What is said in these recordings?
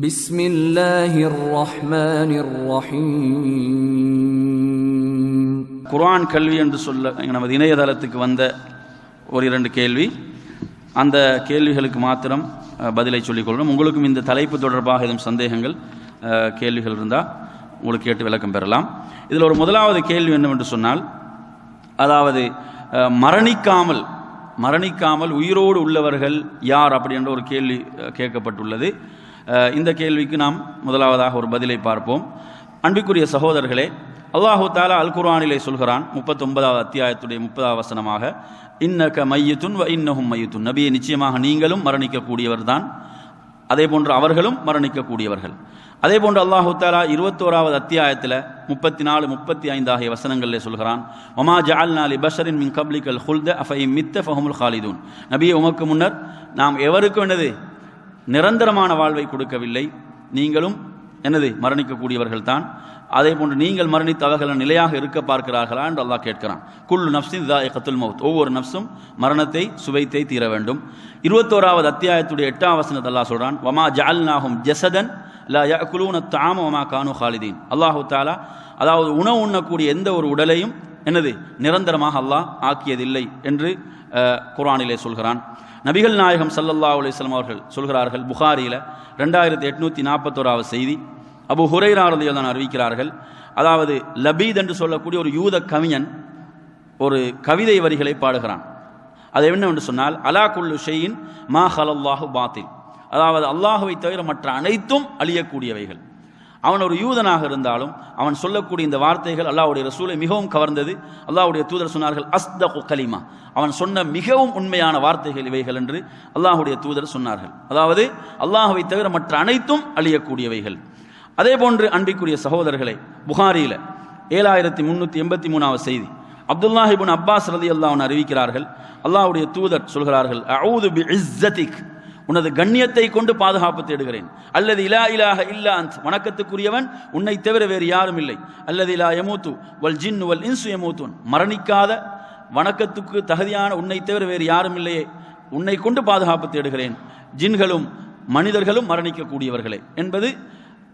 بسم الله الرحمن الرحيم குர்ஆன் கல்வி என்று சொல்ல நமது இணையதளத்துக்கு வந்த ஒரு இரண்டு கேள்வி அந்த கேள்விகளுக்கு மாத்திரம் அஹ், பதிலை சொல்லிக் கொள்கிறோம் உங்களுக்கும் இந்த தலைப்பு தொடர்பாக எதுவும் சந்தேகங்கள் அஹ், கேள்விகள் இருந்தால் உங்களுக்கு கேட்டு விளக்கம் பெறலாம் இதில் ஒரு முதலாவது கேள்வி என்னவென்று சொன்னால் அதாவது அஹ், மரணிக்காமல் மரணிக்காமல் உயிரோடு உள்ளவர்கள் யார் அப்படி என்ற ஒரு கேள்வி அஹ், கேட்கப்பட்டுள்ளது அஹ், இந்த கேள்விக்கு நாம் முதலாவதாக ஒரு பதிலை பார்ப்போம். அன்பிற்குரிய சகோதரர்களே அல்லாஹு தாலா அல் குர்ஆனிலே சொல்கிறான் முப்பத்தொன்பதாவது அத்தியாயத்துடைய முப்பதாவது வசனமாக இன்னக மையத்துன் வ இன்னஹும் மையத்துன். நபியை நிச்சயமாக நீங்களும் மரணிக்கக்கூடியவர் தான் அதே போன்று அவர்களும் மரணிக்கக்கூடியவர்கள். அதே போன்று அல்லாஹு தாலா இருபத்தோராவது அத்தியாயத்தில் முப்பத்தி நாலு முப்பத்தி ஐந்து ஆகிய வசனங்களில் சொல்கிறான் ஒமா ஜால் லி பஷரின் மின் கப்லிகல் ஹுல்த அஃபை மித்த ஃபஹமுல் ஹாலிதூன். நபியை உமக்கு முன்னர் நாம் எவருக்கு என்னது? நிரந்தரமான வாழ்வை கொடுக்கவில்லை. நீங்களும் என்னது மரணிக்கக்கூடியவர்கள் தான் அதே போன்று நீங்கள் மரணித்த அவர்கள் நிலையாக இருக்க பார்க்கிறார்களா என்று அல்லாஹ் கேட்கிறான். குல்லு நப்சின் இதா கத்துல் மவுத் ஒவ்வொரு நப்சும் மரணத்தை சுவைத்தை தீர வேண்டும். இருபத்தோராவது அத்தியாயத்துடைய எட்டாம் வசனத்தை அல்லாஹ் சொல்கிறான் வமா ஜஅல்நாஹும் ஜெசதன் லா யஅகுலூன தாம வமா கானு ஹாலிதீன் அல்லாஹு தாலா அதாவது உணவு உண்ணக்கூடிய எந்த ஒரு உடலையும் என்னது நிரந்தரமாக அல்லாஹ் ஆக்கியதில்லை என்று குரானிலே சொல்கிறான். நபிகள் நாயகம் சல்லல்லா அலிஸ்லாம் அவர்கள் சொல்கிறார்கள் புகாரியில் ரெண்டாயிரத்தி எட்நூற்றி நாற்பத்தோராவது செய்தி. அபு ஹுரைரா அறிவிக்கிறார்கள் அதாவது லபீத் என்று சொல்லக்கூடிய ஒரு யூத கவிஞன் ஒரு கவிதை வரிகளை பாடுகிறான். அது என்னவென்று சொன்னால் அலா குல்லு ஷெயின் மா ஹலல்லாஹு பாத்தில். அதாவது அல்லாஹுவை தவிர மற்ற அனைத்தும் அழியக்கூடியவைகள். அவன் ஒரு யூதனாக இருந்தாலும் அவன் சொல்லக்கூடிய இந்த வார்த்தைகள் அல்லாஹ்வுடைய ரசூலை மிகவும் கவர்ந்தது. அல்லாவுடைய தூதர் சொன்னார்கள் அஸ்த கலிமா. அவன் சொன்ன மிகவும் உண்மையான வார்த்தைகள் இவைகள் என்று அல்லாஹுடைய தூதர் சொன்னார்கள். அதாவது அல்லாஹுவை தவிர மற்ற அனைத்தும் அழியக்கூடியவைகள். அதே போன்று அன்பிக்குரிய சகோதரர்களை புகாரியில் ஏழாயிரத்தி முந்நூற்றி எண்பத்தி மூணாவது செய்தி. அப்துல்லாஹிபின் அப்பாஸ் ரதி அல்லாஹ் அறிவிக்கிறார்கள். அல்லாஹுடைய தூதர் சொல்கிறார்கள் அவுது பி இஸ்ஸதிக். உனது கண்ணியத்தை கொண்டு பாதுகாப்பு தேடுகிறேன். அல்லது இலா இலாக இல்லா அந்த வணக்கத்துக்குரியவன் உன்னை தவிர வேறு யாரும் இல்லை. அல்லது இலா யமூத்து வல் ஜின் வல் இன்சு எமூத்துவன் மரணிக்காத வணக்கத்துக்கு தகுதியான உன்னை தவிர வேறு யாரும் இல்லையே. உன்னை கொண்டு பாதுகாப்பு தேடுகிறேன். ஜின்களும் மனிதர்களும் மரணிக்கக்கூடியவர்களே என்பது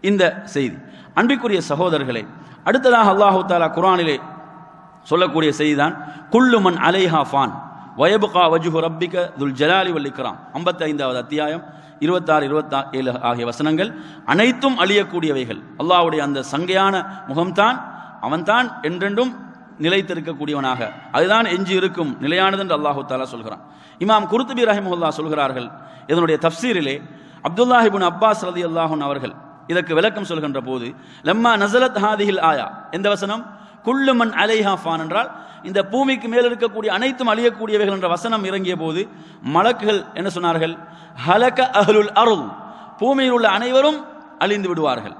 இந்த செய்தி. அன்பிற்குரிய சகோதரர்களே அடுத்ததாக அல்லாஹு தாலா குரானிலே சொல்லக்கூடிய செய்திதான் குல்லுமன் அலைஹா ஃபான். வயபுகா வஜுஹு ரப்பிக துல் ஜலாலி வல் ஐம்பத்தி ஐந்தாவது அத்தியாயம் இருபத்தாறு இருபத்தா ஏழு ஆகிய வசனங்கள் அனைத்தும் அழியக்கூடியவைகள். அல்லாஹ்வுடைய அந்த சங்கையான முகம்தான் அவன்தான் என்றென்றும் நிலைத்திருக்கக்கூடியவனாக. அதுதான் எஞ்சி இருக்கும் நிலையானது என்று அல்லாஹு தாலா சொல்கிறான். இமாம் குருத்துபி ரஹிமுல்லா சொல்கிறார்கள் இதனுடைய தப்சீரிலே அப்துல்லாஹிபின் அப்பாஸ் ரதி அல்லாஹன் அவர்கள் இதற்கு விளக்கம் சொல்கின்ற போது லம்மா நசலத் ஹாதிஹில் ஆயா எந்த வசனம் குள்ளுமன் அலைஹாஃபான் என்றால் இந்த பூமிக்கு மேல் இருக்கக்கூடிய அனைத்தும் அழியக்கூடியவைகள் என்ற வசனம் இறங்கிய போது மலக்குகள் என்ன சொன்னார்கள்? ஹலக அஹ்லுல் அருள் பூமியில் உள்ள அனைவரும் அழிந்து விடுவார்கள்.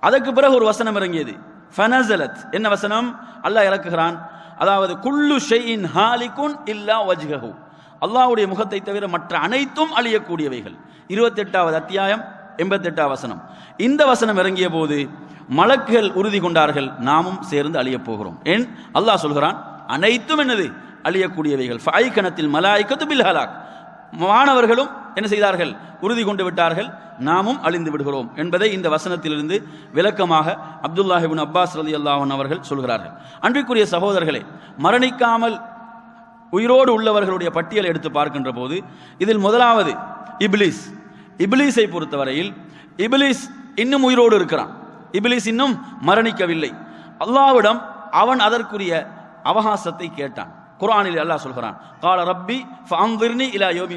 அதற்கு பிறகு ஒரு வசனம் இறங்கியது. ஃபனசலத். என்ன வசனம்? அல்லாஹ் இறக்குகிறான். அதாவது குள்ளு ஷெயின் ஹாலிகுன் இல்லா வஜ்கஹு அல்லாஹ்வுடைய முகத்தை தவிர மற்ற அனைத்தும் அழியக்கூடியவைகள். இருபத்தெட்டாவது அத்தியாயம் எண்பத்தெட்டாவது வசனம். இந்த வசனம் இறங்கிய போது மலக்குகள் உறுதி கொண்டார்கள் நாமும் சேர்ந்து அழியப் போகிறோம். ஏன்? அல்லாஹ் சொல்கிறான் அனைத்தும் என்னது? அழியக்கூடியவைகள். ஃபாய்கணத்தில் மலாய்க்கத்து பில் ஹலாக். மாணவர்களும் என்ன செய்தார்கள்? உறுதி கொண்டு விட்டார்கள் நாமும் அழிந்து விடுகிறோம் என்பதை இந்த வசனத்திலிருந்து விளக்கமாக அப்துல்லாஹிபின் அப்பாஸ் ரலி அல்லாஹன் அவர்கள் சொல்கிறார்கள். அன்பிற்குரிய சகோதரர்களே மரணிக்காமல் உயிரோடு உள்ளவர்களுடைய பட்டியலை எடுத்து பார்க்கின்ற போது இதில் முதலாவது இப்லீஸ். இப்லீஸை பொறுத்தவரையில் இப்லீஸ் இன்னும் உயிரோடு இருக்கிறான். இபிலிஸ் இன்னும் மரணிக்கவில்லை. அல்லாவிடம் அவன் அதற்குரிய அவகாசத்தை கேட்டான். குர்ஆனில் அல்லாஹ் சொல்கிறான் கால ரப்பி ஃபஅன்திர்னி இலா யோமி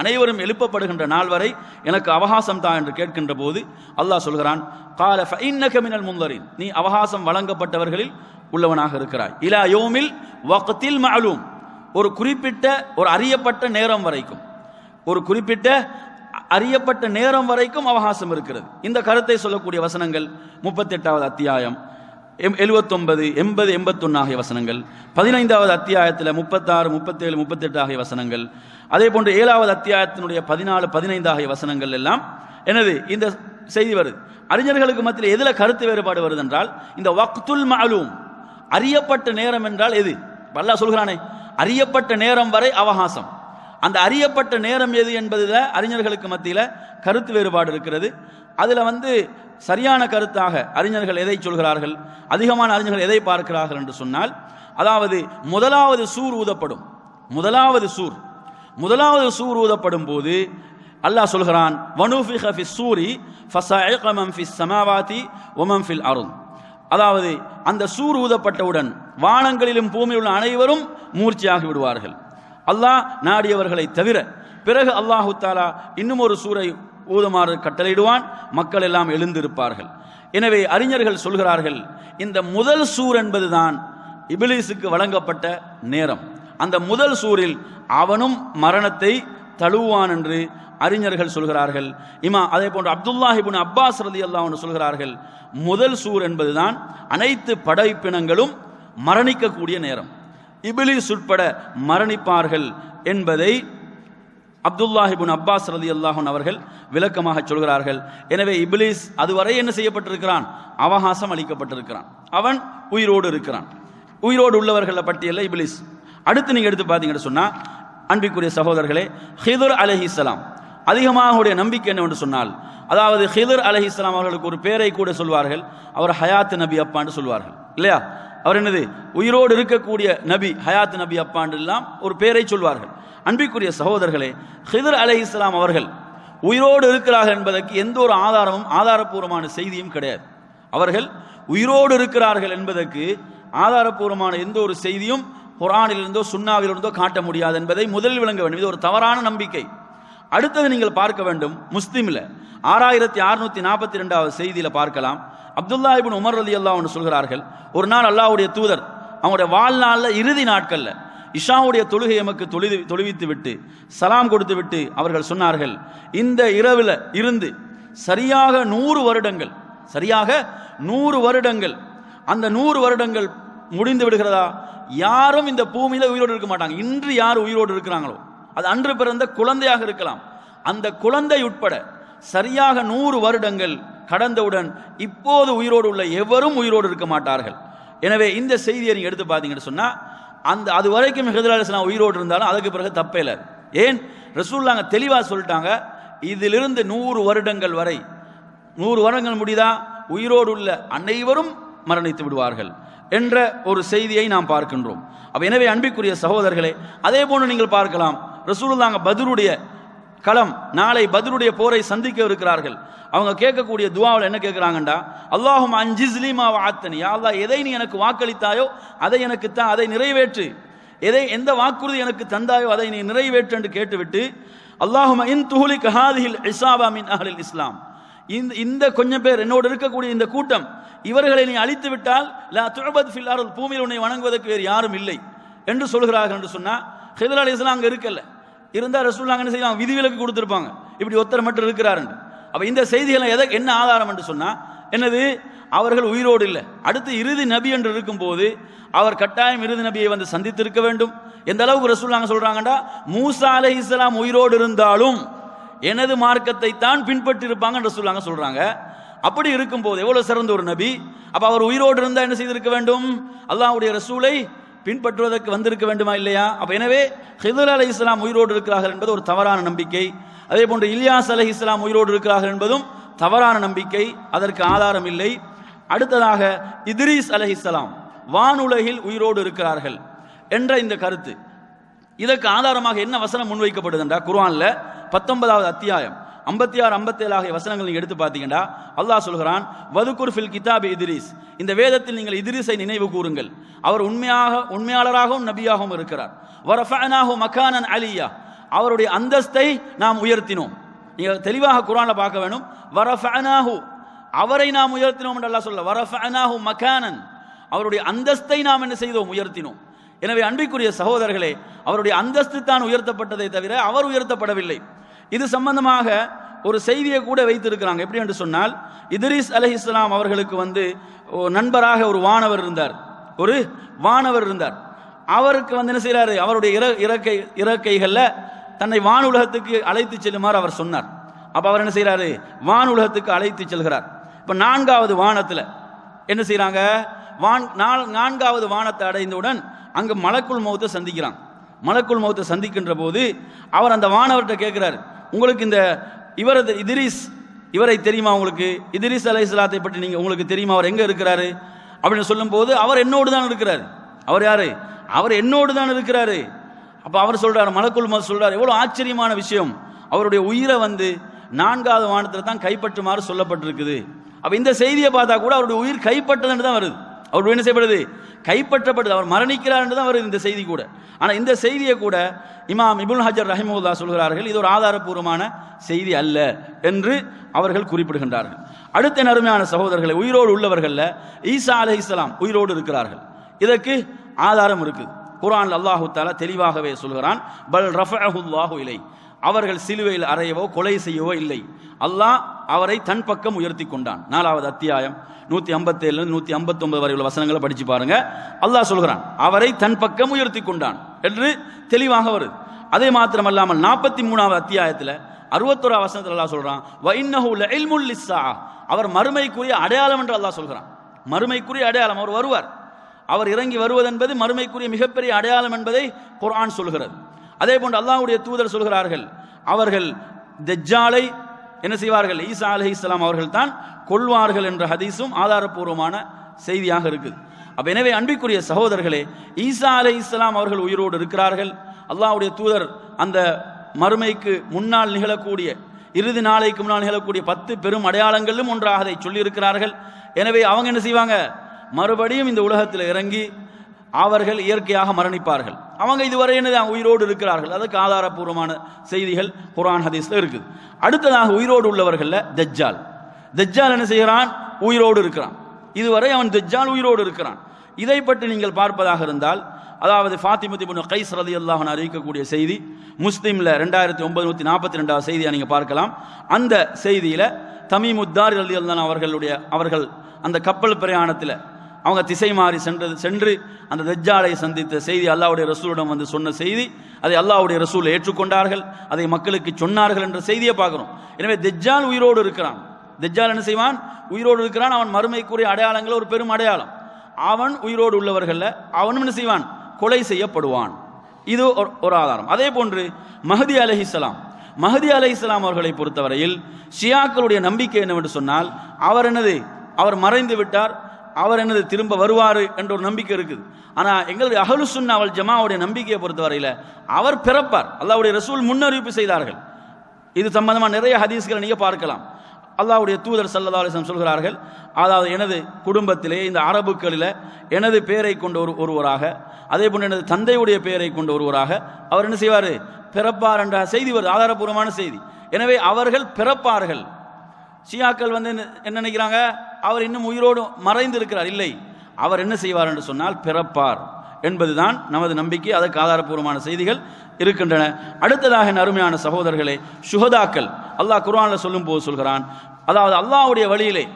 அனைவரும் எழுப்பப்படுகின்ற நாள் வரை எனக்கு அவகாசம் தான் என்று கேட்கின்ற போது அல்லாஹ் சொல்கிறான் கால ஃபைன்னகமினல் முந்தரின் நீ அவகாசம் வழங்கப்பட்டவர்களில் உள்ளவனாக இருக்கிறாய். இலா யோமில் வக்தில் மஅலூம். ஒரு குறிப்பிட்ட ஒரு அறியப்பட்ட நேரம் வரைக்கும். ஒரு குறிப்பிட்ட அறியப்பட்ட நேரம் வரைக்கும் அவகாசம் இருக்கிறது. இந்த கருத்தை சொல்லக்கூடிய வசனங்கள் முப்பத்தெட்டாவது அத்தியாயம் எம் எழுபத்தொன்பது எண்பது எண்பத்தொன்னு ஆகிய வசனங்கள் பதினைந்தாவது அத்தியாயத்தில் முப்பத்தாறு முப்பத்தேழு முப்பத்தெட்டு ஆகிய வசனங்கள் அதே போன்று ஏழாவது அத்தியாயத்தினுடைய பதினாலு பதினைந்து ஆகிய வசனங்கள் எல்லாம் என்னது இந்த செய்தி வருது. அறிஞர்களுக்கு மத்தியில் எதில் கருத்து வேறுபாடு வருது என்றால் இந்த வக்துல் மாலூம் அறியப்பட்ட நேரம் என்றால் எது? அல்லாஹ் சொல்கிறானே அறியப்பட்ட நேரம் வரை அவகாசம். அந்த அறியப்பட்ட நேரம் எது என்பதில் அறிஞர்களுக்கு மத்தியில் கருத்து வேறுபாடு இருக்கிறது. அதில் வந்து சரியான கருத்தாக அறிஞர்கள் எதை சொல்கிறார்கள்? அதிகமான அறிஞர்கள் எதை பார்க்கிறார்கள் என்று சொன்னால் அதாவது முதலாவது சூர் ஊதப்படும். முதலாவது சூர். முதலாவது சூர் ஊதப்படும் போது அல்லாஹ் சொல்கிறான் வனூஃபிஹ ஃபி சூரி ஃபஸாயிக மன் ஃபிஸ் ஸமாவாதி ஃபில் அருள். அதாவது அந்த சூர் ஊதப்பட்டவுடன் வானங்களிலும் பூமியில் உள்ள அனைவரும் மூர்ச்சியாகி விடுவார்கள். அல்லாஹ் நாடியவர்களை தவிர பிறகு அல்லாஹு தாலா இன்னும் ஒரு சூரை ஊதுமாறு கட்டளையிடுவான். மக்கள் எல்லாம் எழுந்திருப்பார்கள். எனவே அறிஞர்கள் சொல்கிறார்கள் இந்த முதல் சூர் என்பதுதான் இபிலிஸுக்கு வழங்கப்பட்ட நேரம். அந்த முதல் சூரில் அவனும் மரணத்தை தழுவான் என்று அறிஞர்கள் சொல்கிறார்கள். இமா அதே போன்று அப்துல்லாஹிபின் அப்பாஸ் ரதி அல்லாஹ் சொல்கிறார்கள் முதல் சூர் என்பதுதான் அனைத்து படைப்பினங்களும் மரணிக்கக்கூடிய நேரம். இபிலிஸ் உட்பட மரணிப்பார்கள் என்பதை அப்துல்லாஹிபுன் அப்பாஸ் ரதி அல்லாஹன் அவர்கள் விளக்கமாக சொல்கிறார்கள். எனவே இபிலிஸ் அதுவரை என்ன செய்யப்பட்டிருக்கிறான்? அவகாசம் அளிக்கப்பட்டிருக்கிறான். அவன் உயிரோடு இருக்கிறான். உயிரோடு உள்ளவர்கள பட்டியலில் இபிலிஸ். அடுத்து நீங்க எடுத்து பார்த்தீங்கன்னு சொன்னா அன்பிக்குரிய சகோதரர்களே ஹிதுர் அலஹிஸ்லாம் அதிகமாக உடைய நம்பிக்கை என்னவென்று சொன்னால் அதாவது ஹிதுர் அலஹிஸ்லாம் அவர்களுக்கு ஒரு பேரை கூட சொல்வார்கள். அவர் ஹயாத் நபி அப்பான்னு சொல்வார்கள். இல்லையா? அவர் என்னது? உயிரோடு இருக்கக்கூடிய நபி ஹயாத் நபி அப்பாண்டெல்லாம் ஒரு பேரை சொல்வார்கள். அன்பிற்குரிய சகோதரர்களே ஹிதர் அலை இஸ்லாம் அவர்கள் உயிரோடு இருக்கிறார்கள் என்பதற்கு எந்த ஒரு ஆதாரமும் ஆதாரபூர்வமான செய்தியும் கிடையாது. அவர்கள் உயிரோடு இருக்கிறார்கள் என்பதற்கு ஆதாரபூர்வமான எந்த ஒரு செய்தியும் குரானிலிருந்தோ சுண்ணாவிலிருந்தோ காட்ட முடியாது என்பதை முதலில் விளங்க வேண்டும். இது ஒரு தவறான நம்பிக்கை. அடுத்தது நீங்கள் பார்க்க வேண்டும் முஸ்லீமில். ஆறாயிரத்தி அறுநூத்தி நாற்பத்தி ரெண்டாவது செய்தியில் பார்க்கலாம். அப்துல்லா இபின் உமர் அலி அல்லாஹ் சொல்கிறார்கள் ஒரு நாள் அல்லாவுடைய தூதர் அவங்களுடைய வாழ்நாளில் இறுதி நாட்களில் இஷாவுடைய தொழுகை எமக்கு தொழுது தொழுவித்து விட்டு சலாம் கொடுத்து விட்டு அவர்கள் சொன்னார்கள் இந்த இரவில் இருந்து சரியாக நூறு வருடங்கள் சரியாக நூறு வருடங்கள் அந்த நூறு வருடங்கள் முடிந்து விடுகிறதா? யாரும் இந்த பூமியில உயிரோடு இருக்க மாட்டாங்க. இன்று யார் உயிரோடு இருக்கிறாங்களோ? அது அன்று பிறந்த குழந்தையாக இருக்கலாம். அந்த குழந்தை உட்பட சரியாக நூறு வருடங்கள் கடந்தவுடன் இப்போது உயிரோடு உள்ள எவரும் உயிரோடு இருக்க மாட்டார்கள். எனவே இந்த செய்தியை நீங்கள் எடுத்து பார்த்தீங்கன்னு சொன்னால் அந்த அது வரைக்கும் ஹிதர் அலிஸ்லாம் உயிரோடு இருந்தாலும் அதுக்கு பிறகு தப்பே இல்லை. ஏன்? ரசூல்லாங்க தெளிவாக சொல்லிட்டாங்க இதிலிருந்து நூறு வருடங்கள் வரை நூறு வருடங்கள் முடிதா? உயிரோடு உள்ள அனைவரும் மரணித்து விடுவார்கள் என்ற ஒரு செய்தியை நாம் பார்க்கின்றோம். அப்போ எனவே அன்பிற்குரிய சகோதரர்களே அதே போன்று நீங்கள் பார்க்கலாம் ரசூலுல்லாங்க பத்ருடைய களம். நாளை பதிலுடைய போரை சந்திக்க இருக்கிறார்கள். அவங்க கேட்கக்கூடிய துவாவில் என்ன கேட்குறாங்கண்டா? அல்லாஹும் அஞ்சிஸ்லீமா வாத்தனி யா அல்லாஹ் எதை நீ எனக்கு வாக்களித்தாயோ அதை எனக்கு தான் அதை நிறைவேற்று. எதை எந்த வாக்குறுதி எனக்கு தந்தாயோ அதை நீ நிறைவேற்று என்று கேட்டுவிட்டு அல்லாஹும் இன் துஹுலி கஹாதிஹில் இசாபா மின் அஹ்லில் இஸ்லாம். இந்த இந்த கொஞ்சம் பேர் என்னோடு இருக்கக்கூடிய இந்த கூட்டம் இவர்களை நீ அழித்து விட்டால் லா துழபத் ஃபில்லாரல் பூமியில் உன்னை வணங்குவதற்கு வேறு யாரும் இல்லை. என்று சொல்கிறார்கள் என்று சொன்னால் ஹிதர் அலி இஸ்லாம் அங்கே இருக்கல. இருந்தால் ரசூல்லா என்ன செய்வாங்க விதிவிலக்கு கொடுத்துருப்பாங்க. இப்படி ஒருத்தர் மட்டும் இருக்கிறாருன்னு. அப்போ இந்த செய்திகளை எதை என்ன ஆதாரம் என்று சொன்னால் என்னது? அவர்கள் உயிரோடு இல்லை. அடுத்து இறுதி நபி என்று இருக்கும்போது அவர் கட்டாயம் இறுதி நபியை வந்து சந்தித்திருக்க வேண்டும். எந்த அளவுக்கு ரசூல்லாங்க சொல்கிறாங்கடா மூசா அலை இஸ்லாம் உயிரோடு இருந்தாலும் எனது மார்க்கத்தை தான் பின்பற்றி ரசூல்லாங்க சொல்கிறாங்க அப்படி இருக்கும்போது எவ்வளோ சிறந்த ஒரு நபி? அப்போ அவர் உயிரோடு இருந்தால் என்ன செய்திருக்க வேண்டும்? அல்லாஹ்வுடைய ரசூலை பின்பற்றுவதற்கு வந்திருக்க வேண்டுமா இல்லையா? அப்ப எனவே ஹிதர் அலி இஸ்லாம் உயிரோடு இருக்கிறார்கள் என்பது ஒரு தவறான நம்பிக்கை. அதே போன்று இலியாஸ் அலி இஸ்லாம் உயிரோடு இருக்கிறார்கள் என்பதும் தவறான நம்பிக்கை. அதற்கு ஆதாரம் இல்லை. அடுத்ததாக இத்ரீஸ் அலி இஸ்லாம் வானுலகில் உயிரோடு இருக்கிறார்கள் என்ற இந்த கருத்து. இதற்கு ஆதாரமாக என்ன வசனம் முன்வைக்கப்படுதுன்றா குர்ஆனில்? பத்தொன்பதாவது அத்தியாயம். ஐம்பத்தி ஆறு ஐம்பத்தேழு ஆகிய வசனங்கள் நீங்கள் எடுத்து பார்த்தீங்கன்னா அல்லாஹ் சொல்கிறான் வதுகுர் ஃபில் கிதாப் இதிரிஸ். இந்த வேதத்தில் நீங்கள் இதிரிஸை நினைவு கூறுங்கள். அவர் உண்மையாக உண்மையாளராகவும் நபியாகவும் இருக்கிறார். வரஃபனாஹு மக்கானன் அலியா. அவருடைய அந்தஸ்தை நாம் உயர்த்தினோம். நீங்கள் தெளிவாக குரானில் பார்க்க வேணும். வரஃபனாஹு அவரை நாம் உயர்த்தினோம் என்று அல்லாஹ் சொல்ல வரஃபனாஹு மக்கானன் அவருடைய அந்தஸ்தை நாம் என்ன செய்தோம்? உயர்த்தினோம். எனவே அன்பிற்குரிய சகோதரர்களே அவருடைய அந்தஸ்து தான் உயர்த்தப்பட்டதை தவிர அவர் உயர்த்தப்படவில்லை. இது சம்பந்தமாக ஒரு செய்தியை கூட வைத்திருக்கிறாங்க. எப்படி என்று சொன்னால் இதிரிஸ் அலி இஸ்லாம் அவர்களுக்கு வந்து நண்பராக ஒரு வானவர் இருந்தார். ஒரு வானவர் இருந்தார். அவருக்கு வந்து என்ன செய்கிறாரு அவருடைய இற இறக்கை இறக்கைகளில் தன்னை வானுலகத்துக்கு அழைத்து செல்லுமாறு அவர் சொன்னார். அப்போ அவர் என்ன செய்கிறாரு வானுலகத்துக்கு அழைத்து செல்கிறார். இப்போ நான்காவது வானத்தில் என்ன செய்கிறாங்க வான் நான்காவது வானத்தை அடைந்தவுடன் அங்கே மலக்குள் மௌத்தை சந்திக்கிறான். மலக்குள் மௌத்தை சந்திக்கின்ற போது அவர் அந்த வானவர்கிட்ட கேட்குறாரு உங்களுக்கு இந்த இவரது இதிரிஸ் இவரை தெரியுமா உங்களுக்கு? இதிரிஸ் அலை இஸ்லாத்தை பற்றி நீங்கள் உங்களுக்கு தெரியுமா? அவர் எங்கே இருக்கிறாரு? அப்படின்னு சொல்லும்போது அவர் என்னோடு தான் இருக்கிறார். அவர் யாரு? அவர் என்னோடு தான் இருக்கிறாரு. அப்போ அவர் சொல்கிறார் மலக்குள் மது சொல்கிறார் எவ்வளோ ஆச்சரியமான விஷயம். அவருடைய உயிரை வந்து நான்காவது வானத்தில் தான் கைப்பற்றுமாறு சொல்லப்பட்டிருக்குது. அப்போ இந்த செய்தியை பார்த்தா கூட அவருடைய உயிர் கைப்பற்றதுன்னு தான் வருது. அவருடைய என்ன செய்யப்படுது? கைப்பற்றப்படுது. அவர் மரணிக்கிறார் என்று தான் வருது இந்த செய்தி கூட. ஆனால் இந்த செய்தியை கூட இமாம் இபுல் ஹஜர் ரஹிமுல்லா சொல்கிறார்கள் இது ஒரு ஆதாரபூர்வமான செய்தி அல்ல என்று அவர்கள் குறிப்பிடுகின்றார்கள். அடுத்த நறுமையான சகோதரர்களை உயிரோடு உள்ளவர்களில் ஈசா அலை இஸ்லாம் உயிரோடு இருக்கிறார்கள். இதற்கு ஆதாரம் இருக்குது. குரான் அல்லாஹு தாலா தெளிவாகவே சொல்கிறான் பல் ரஃபஹுல்லாஹு இலை அவர்கள் சிலுவையில் அறையவோ கொலை செய்யவோ இல்லை. அல்லாஹ் அவரை தன் பக்கம் உயர்த்தி கொண்டான். நாலாவது அத்தியாயம் நூத்தி ஐம்பத்தேழு நூத்தி ஐம்பத்தொன்பது வரை உள்ள வசனங்களை படிச்சு பாருங்க. அல்லாஹ் சொல்கிறான் அவரை தன் பக்கம் உயர்த்தி கொண்டான் என்று தெளிவாக வருது. அதே மாத்திரமல்லாமல் நாற்பத்தி மூணாவது அத்தியாயத்தில் அறுபத்தோரா வசனத்தில் அல்லாஹ் சொல்றான் வைன்னஹு லஇல்முல் அவர் மறுமைக்குரிய அடையாளம் என்று அல்லாஹ் சொல்கிறான். மறுமைக்குரிய அடையாளம் அவர் வருவார். அவர் இறங்கி வருவதென்பது மறுமைக்குரிய மிகப்பெரிய அடையாளம் என்பதை குர்ஆன் சொல்கிறது. அதே போன்று அல்லாஹுடைய தூதர் சொல்கிறார்கள் அவர்கள் தஜ்ஜாலை என்ன செய்வார்கள்? ஈசா அலி இஸ்லாம் அவர்கள் தான் கொள்வார்கள் என்ற ஹதீஸும் ஆதாரப்பூர்வமான செய்தியாக இருக்குது. அப்போ எனவே அன்பிற்குரிய சகோதரர்களே ஈசா அலை இஸ்லாம் அவர்கள் உயிரோடு இருக்கிறார்கள். அல்லாஹ்வுடைய தூதர் அந்த மறுமைக்கு முன்னால் நிகழக்கூடிய இறுதி நாளைக்கு முன்னால் நிகழக்கூடிய பத்து பெரும் அடையாளங்களிலும் ஒன்றாக அதை சொல்லியிருக்கிறார்கள். எனவே அவங்க என்ன செய்வாங்க? மறுபடியும் இந்த உலகத்தில் இறங்கி அவர்கள் இயற்கையாக மரணிப்பார்கள். அவங்க இதுவரை என்ன உயிரோடு இருக்கிறார்கள். அதுக்கு ஆதாரப்பூர்வமான செய்திகள் குரான் ஹதீஸ்ல இருக்குது. அடுத்ததாக உயிரோடு உள்ளவர்களில் தஜ்ஜால். தஜ்ஜால் என்ன செய்கிறான்? உயிரோடு இருக்கிறான். இதுவரை அவன் தஜ்ஜால் உயிரோடு இருக்கிறான். இதை பற்றி நீங்கள் பார்ப்பதாக இருந்தால் அதாவது ஃபாத்திமதி இப்னு கைஸ் ரதி அல்லாஹன் அறிவிக்கக்கூடிய செய்தி முஸ்லீமில் ரெண்டாயிரத்தி ஒன்பது நூற்றி நாற்பத்தி ரெண்டாவது செய்தியை நீங்கள் பார்க்கலாம். அந்த செய்தியில் தமிமுத்தார் ரதி அல்லான் அவர்களுடைய அவர்கள் அந்த கப்பல் பிரயாணத்தில் அவங்க திசை மாறி சென்றது சென்று அந்த தஜ்ஜாலை சந்தித்த செய்தி அல்லாவுடைய ரசூலிடம் வந்து சொன்ன செய்தி அதை அல்லாவுடைய ரசூல் ஏற்றுக்கொண்டார்கள் அதை மக்களுக்கு சொன்னார்கள் என்ற செய்தியை பார்க்குறோம். எனவே தெஜ்ஜால் உயிரோடு இருக்கிறான். தெஜ்ஜால் என்ன செய்வான்? உயிரோடு இருக்கிறான். அவன் மறுமைக்குரிய அடையாளங்கள் ஒரு பெரும் அடையாளம். அவன் உயிரோடு உள்ளவர்களில் அவனும் என்ன செய்வான்? கொலை செய்யப்படுவான். இது ஒரு- ஒரு ஆதாரம். அதே போன்று மஹதி அலைஹிஸ்ஸலாம் மஹதி இஸ்லாம் அவர்களை பொறுத்தவரையில் ஷியாக்களுடைய நம்பிக்கை என்னவென்று சொன்னால் அவர் என்னது? அவர் மறைந்து விட்டார். அவர் என்னது திரும்ப வருவார் என்ற ஒரு நம்பிக்கை இருக்குது. ஆனால் எங்களுடைய அகலு சுன்னா அவள் ஜமாவுடைய நம்பிக்கையை பொறுத்தவரையில் அவர் பிறப்பார். அல்லாவுடைய ரசூல் முன்னறிவிப்பு செய்தார்கள். இது சம்பந்தமாக நிறைய ஹதீஸ்களை நீங்க பார்க்கலாம். அல்லாவுடைய தூதர் சல்லா அலைஹி சொல்கிறார்கள் அதாவது எனது குடும்பத்திலே இந்த அரபுக்களில் எனது பெயரை கொண்ட ஒரு ஒருவராக அதே போன்று எனது தந்தையுடைய பெயரை கொண்ட ஒருவராக அவர் என்ன செய்வார்? பிறப்பார் என்ற செய்தி வருது ஆதாரபூர்வமான செய்தி. எனவே அவர்கள் பிறப்பார்கள். ஷியாக்கள் வந்து என்ன- என்ன நினைக்கிறாங்க? அவர் இன்னும் உயிரோடு மறைந்து இருக்கிறார் இல்லை. அவர் என்ன செய்வார் என்று சொன்னால் பிறப்பார் என்பதுதான் நமது நம்பிக்கை. அதற்கு ஆதாரபூர்வமான செய்திகள் இருக்கின்றன. அடுத்ததாக என் அருமையான சகோதரர்களே சுஹதாக்கள் அல்லாஹ் குர்ஆன்ல சொல்லும் போது சொல்கிறான் அதாவது அல்லாஹ்வுடைய வழியிலே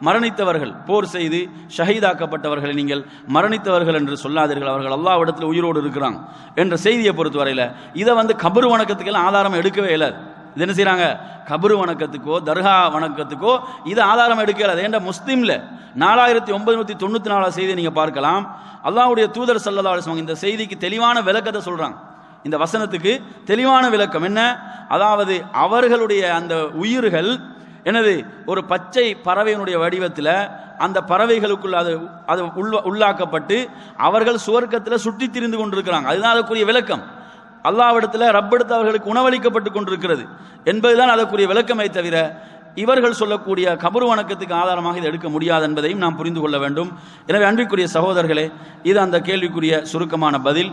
மரணித்தவர்கள் போர் செய்து ஷஹீதாக்கப்பட்டவர்களை நீங்கள் மரணித்தவர்கள் என்று சொல்லாதீர்கள். அவர்கள் அல்லாஹ்விடத்தில் உயிரோடு இருக்கிறாங்க என்ற செய்தியை பொறுத்தவரையில் இதை வந்து கபரு வணக்கத்துக்கெல்லாம் ஆதாரம் எடுக்கவே இல்லை. இது என்ன செய்கிறாங்க கபரு வணக்கத்துக்கோ தர்கா வணக்கத்துக்கோ இது ஆதாரம் எடுக்கல. ஏன்டா முஸ்லீமில்? நாலாயிரத்தி ஒன்பது நூத்தி தொண்ணூத்தி நாலாவது செய்தியை நீங்கள் பார்க்கலாம். அல்லாவுடைய தூதர் சல்லதா அலைஹி இந்த செய்திக்கு தெளிவான விளக்கத்தை சொல்கிறாங்க இந்த வசனத்துக்கு தெளிவான விளக்கம் என்ன? அதாவது அவர்களுடைய அந்த உயிர்கள் எனது ஒரு பச்சை பறவையினுடைய வடிவத்தில் அந்த பறவைகளுக்குள் அது அது உள்ள உள்ளாக்கப்பட்டு அவர்கள் சுவர்க்கத்தில் சுற்றி திரிந்து கொண்டிருக்கிறாங்க. அதுதான் அதுக்குரிய விளக்கம். அல்லாவிடத்தில் ரப்பெடுத்து அவர்களுக்கு உணவளிக்கப்பட்டு கொண்டிருக்கிறது என்பதுதான் அதற்குரிய விளக்கமே தவிர இவர்கள் சொல்லக்கூடிய கபரு வணக்கத்துக்கு ஆதாரமாக இதை எடுக்க முடியாது என்பதையும் நாம் புரிந்து கொள்ள வேண்டும். எனவே அன்பிற்குரிய சகோதரர்களே இது அந்த கேள்விக்குரிய சுருக்கமான பதில்.